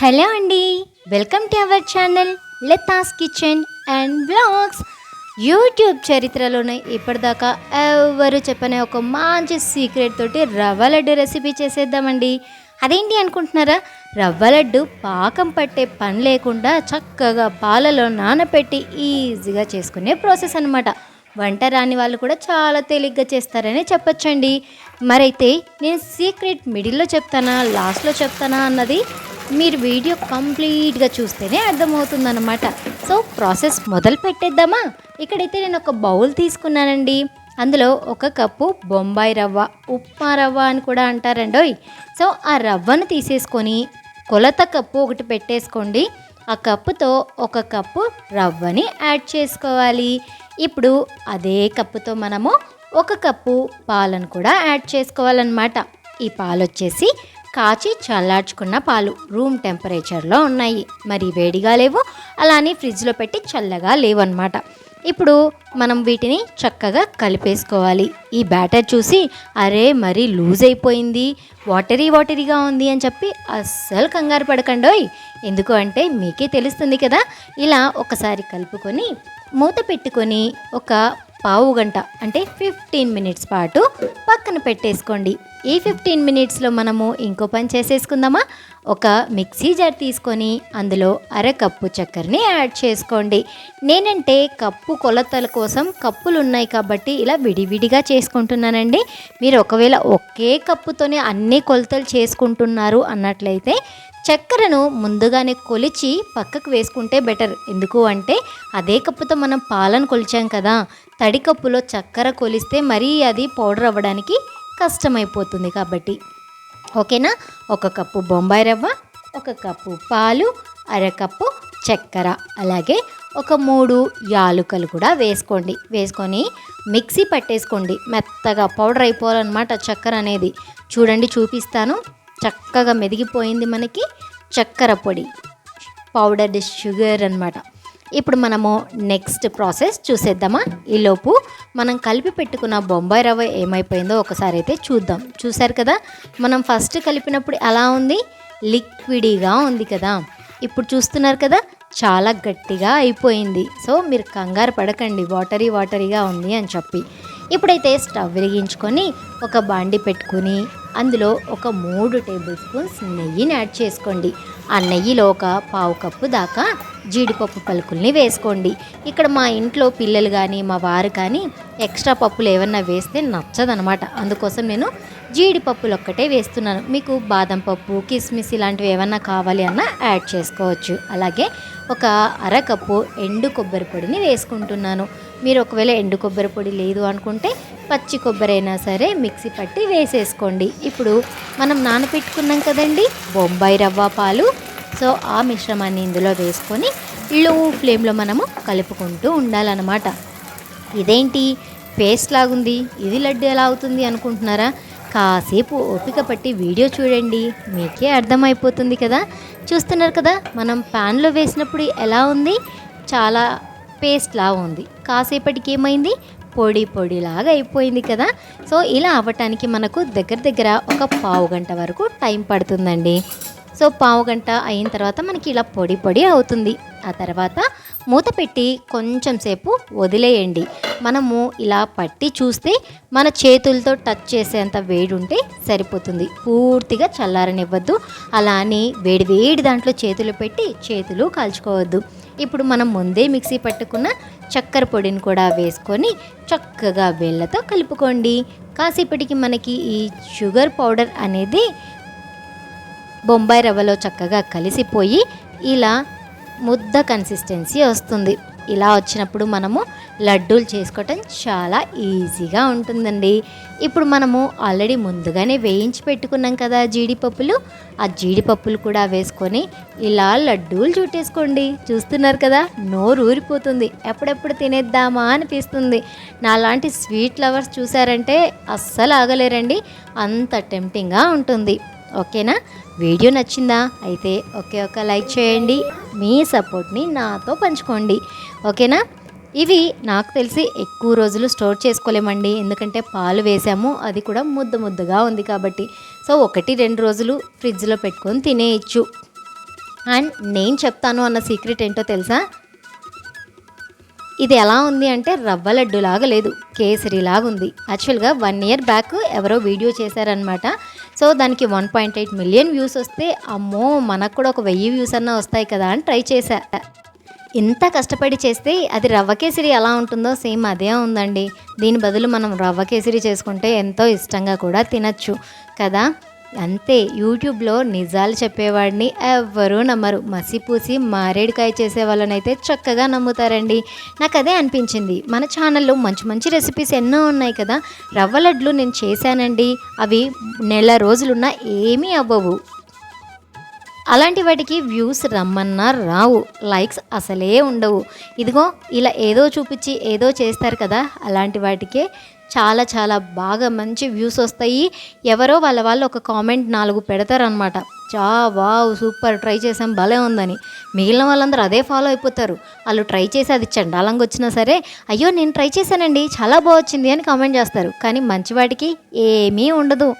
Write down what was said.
Hello అండి. Welcome to our channel Latha's kitchen and blogs. YouTube చరిత్రలోనే ఇప్పటిదాకా ఎవరు చెప్పనే ఒక మంచి సీక్రెట్ తోటి రవ్వ లడ్డు రెసిపీ చేసేద్దామండి. అదేంటి అనుకుంటున్నారా? రవ్వ లడ్డు పాకం పట్టే పని లేకుండా చక్కగా పాలలో నానబెట్టి ఈజీగా చేసుకునే ప్రాసెస్ అనమాట వంట రాని వాళ్ళు కూడా చాలా తేలిగ్గా చేస్తారని చెప్పొచ్చండి. మరైతే నేను సీక్రెట్ మిడిల్లో చెప్తానా లాస్ట్లో చెప్తానా అన్నది మీరు వీడియో కంప్లీట్గా చూస్తేనే అర్థమవుతుందన్నమాట. సో ప్రాసెస్ మొదలు పెట్టేద్దామా? ఇక్కడైతే నేను ఒక బౌల్ తీసుకున్నానండి. అందులో ఒక కప్పు బొంబాయి రవ్వ ఉప్మా రవ్వ అని కూడా అంటారండోయ్. సో ఆ రవ్వను తీసేసుకొని కొలత కప్పు ఒకటి పెట్టేసుకోండి. ఆ కప్పుతో ఒక కప్పు రవ్వని యాడ్ చేసుకోవాలి. ఇప్పుడు అదే కప్పుతో మనము ఒక కప్పు పాలను కూడా యాడ్ చేసుకోవాలన్నమాట. ఈ పాలు వచ్చేసి కాచి చల్లార్చుకున్న పాలు రూమ్ టెంపరేచర్లో ఉన్నాయి. మరి వేడిగా లేవు అలానే ఫ్రిడ్జ్లో పెట్టి చల్లగా లేవు అన్నమాట ఇప్పుడు మనం వీటిని చక్కగా కలిపేసుకోవాలి. ఈ బ్యాటర్ చూసి అరే మరీ లూజ్ అయిపోయింది వాటరీ వాటరీగా ఉంది అని చెప్పి అస్సలు కంగారు పడకండోయ్. ఎందుకు అంటే మీకే తెలుస్తుంది కదా ఇలా ఒకసారి కలుపుకొని మూత పెట్టుకొని ఒక పావు గంట అంటే ఫిఫ్టీన్ మినిట్స్ పాటు పక్కన పెట్టేసుకోండి. ఈ ఫిఫ్టీన్ మినిట్స్లో మనము ఇంకో పని చేసేసుకుందామా? ఒక మిక్సీ జార్ తీసుకొని అందులో అర కప్పు చక్కెరని యాడ్ చేసుకోండి. నేనంటే కప్పు కొలతల కోసం కప్పులు ఉన్నాయి కాబట్టి ఇలా విడివిడిగా చేసుకుంటున్నానండి. మీరు ఒకవేళ ఒకే కప్పుతోనే అన్ని కొలతలు చేసుకుంటున్నారు అన్నట్లయితే చక్కెరను ముందుగానే కొలిచి పక్కకు వేసుకుంటే బెటర్. ఎందుకు అంటే అదే కప్పుతో మనం పాలను కొలిచాం కదా తడి కప్పులో చక్కెర కొలిస్తే మరీ అది పౌడర్ అవ్వడానికి కష్టమైపోతుంది కాబట్టి. ఓకేనా? ఒక కప్పు బొంబాయి రవ్వ ఒక కప్పు పాలు అరకప్పు చక్కెర. అలాగే ఒక మూడు యాలుకలు కూడా వేసుకోండి. వేసుకొని మిక్సీ పట్టేసుకోండి. మెత్తగా పౌడర్ అయిపోవాలన్నమాట చక్కెర అనేది. చూడండి చూపిస్తాను. చక్కగా మెదిగిపోయింది మనకి చక్కెర పొడి పౌడర్డ్ షుగర్ అనమాట ఇప్పుడు మనము నెక్స్ట్ ప్రాసెస్ చూసేద్దామా? ఈలోపు మనం కలిపి పెట్టుకున్న బొంబాయి రవ్వ ఏమైపోయిందో ఒకసారి అయితే చూద్దాం. చూసారు కదా? మనం ఫస్ట్ కలిపినప్పుడు ఎలా ఉంది? లిక్విడీగా ఉంది కదా? ఇప్పుడు చూస్తున్నారు కదా? చాలా గట్టిగా అయిపోయింది. సో మీరు కంగారు పడకండి. వాటరీ వాటరీగా ఉంది అని చెప్పి. ఇప్పుడైతే స్టవ్ వెలిగించుకొని ఒక బాండి పెట్టుకుని అందులో ఒక మూడు టేబుల్ స్పూన్స్ నెయ్యిని యాడ్ చేసుకోండి. ఆ నెయ్యిలో ఒక పావు కప్పు దాకా జీడిపప్పు పలుకుల్ని వేసుకోండి. ఇక్కడ మా ఇంట్లో పిల్లలు కానీ మా వారు కానీ ఎక్స్ట్రా పప్పులు ఏమన్నా వేస్తే నచ్చదనమాట. అందుకోసం నేను జీడిపప్పులు ఒక్కటే వేస్తున్నాను. మీకు బాదం పప్పు కిస్మిస్ ఇలాంటివి ఏమన్నా కావాలి అన్నా యాడ్ చేసుకోవచ్చు. అలాగే ఒక అరకప్పు ఎండు కొబ్బరి పొడిని వేసుకుంటున్నాను. మీరు ఒకవేళ ఎండు కొబ్బరి పొడి లేదు అనుకుంటే పచ్చి కొబ్బరి అయినా సరే మిక్సీ పట్టి వేసేసుకోండి. ఇప్పుడు మనం నానబెట్టుకున్నాం కదండి బొంబాయి రవ్వ పాలు. సో ఆ మిశ్రమాన్ని ఇందులో వేసుకొని లో ఫ్లేమ్లో మనము కలుపుకుంటూ ఉండాలన్నమాట. ఇదేంటి? పేస్ట్ లాగుంది. ఇది లడ్డు ఎలా అవుతుంది అనుకుంటున్నారా? కాసేపు ఓపిక పట్టి వీడియో చూడండి. మీకే అర్థమైపోతుంది కదా. చూస్తున్నారు కదా మనం ప్యాన్లో వేసినప్పుడు ఎలా ఉంది? చాలా పేస్ట్లా ఉంది. కాసేపటికి ఏమైంది? పొడి పొడిలాగా అయిపోయింది కదా. సో ఇలా అవ్వటానికి మనకు దగ్గర దగ్గర ఒక పావు గంట వరకు టైం పడుతుందండి. సో పావు గంట అయిన తర్వాత మనకి ఇలా పొడి పొడి అవుతుంది. ఆ తర్వాత మూత పెట్టి కొంచెం సేపు వదిలేయండి. మనము ఇలా పట్టి చూస్తే మన చేతులతో టచ్ చేసేంత వేడి ఉంటే సరిపోతుంది. పూర్తిగా చల్లారనివ్వద్దు. అలా అని వేడి వేడి దాంట్లో చేతులు పెట్టి చేతులు కాల్చుకోవద్దు. ఇప్పుడు మనం ముందే మిక్సీ పట్టుకున్న చక్కెర పొడిని కూడా వేసుకొని చక్కగా వేళ్ళతో కలుపుకోండి. కాసేపటికి మనకి ఈ షుగర్ పౌడర్ అనేది బొంబాయి రవ్వలో చక్కగా కలిసిపోయి ఇలా ముద్ద కన్సిస్టెన్సీ వస్తుంది. ఇలా వచ్చినప్పుడు మనము లడ్డూలు చేసుకోవటం చాలా ఈజీగా ఉంటుందండి. ఇప్పుడు మనము ఆల్రెడీ ముందుగానే వేయించి పెట్టుకున్నాం కదా జీడిపప్పులు. ఆ జీడిపప్పులు కూడా వేసుకొని ఇలా లడ్డూలు చుట్టేసుకోండి. చూస్తున్నారు కదా నోరు ఊరిపోతుంది. ఎప్పుడెప్పుడు తినేద్దామా అనిపిస్తుంది. నాలాంటి స్వీట్ లవర్స్ చూసారంటే అస్సలు ఆగలేరండి. అంత టెంప్టింగ్గా ఉంటుంది. ఓకేనా? వీడియో నచ్చిందా? అయితే ఒకే ఒక లైక్ చేయండి. మీ సపోర్ట్ని నాతో పంచుకోండి. ఓకేనా? ఇవి నాకు తెలిసి ఎక్కువ రోజులు స్టోర్ చేసుకోలేమండి. ఎందుకంటే పాలు వేసాము అది కూడా ముద్ద ముద్దగా ఉంది కాబట్టి. సో ఒకటి రెండు రోజులు ఫ్రిడ్జ్లో పెట్టుకొని తినేయచ్చు. అండ్ నేను చెప్తాను అన్న సీక్రెట్ ఏంటో తెలుసా? ఇది ఎలా ఉంది అంటే రవ్వ లడ్డు లాగా లేదు కేసరిలాగా ఉంది యాక్చువల్గా వన్ ఇయర్ బ్యాక్ ఎవరో వీడియో చేశారనమాట సో దానికి one point eight million views వస్తే అమ్మో మనకు కూడా ఒక వెయ్యి వ్యూస్ అన్నా వస్తాయి కదా అని ట్రై చేశా. ఇంత కష్టపడి చేస్తే అది రవ్వ కేసరి ఎలా ఉంటుందో సేమ్ అదే ఉందండి. దీని బదులు మనం రవ్వ కేసరి చేసుకుంటే ఎంతో ఇష్టంగా కూడా తినచ్చు కదా. అంతే యూట్యూబ్లో నిజాలు చెప్పేవాడిని ఎవ్వరూ నమ్మరు. మసిపూసి మారేడుకాయ చేసే వాళ్ళనైతే చక్కగా నమ్ముతారండి. నాకు అదే అనిపించింది. మన ఛానల్లో మంచి మంచి రెసిపీస్ ఎన్నో ఉన్నాయి కదా. రవ్వ లడ్లు నేను చేశానండి. అవి నెల రోజులున్నా ఏమీ అవ్వవు. అలాంటి వాటికి వ్యూస్ రమ్మన్నా రావు. లైక్స్ అసలే ఉండవు. ఇదిగో ఇలా ఏదో చూపించి ఏదో చేస్తారు కదా. అలాంటి వాటికే చాలా చాలా బాగా మంచి వ్యూస్ వస్తాయి. ఎవరో వాళ్ళ వాళ్ళు ఒక కామెంట్ నాలుగు పెడతారనమాట చా వావ్ సూపర్ ట్రై చేసాం భలే ఉందని. మిగిలిన వాళ్ళందరూ అదే ఫాలో అయిపోతారు. వాళ్ళు ట్రై చేసి అది చండాలంగా వచ్చినా సరే అయ్యో నేను ట్రై చేశానండి చాలా బాగా వచ్చింది అని కామెంట్ చేస్తారు. కానీ మంచివాటికి ఏమీ ఉండదు.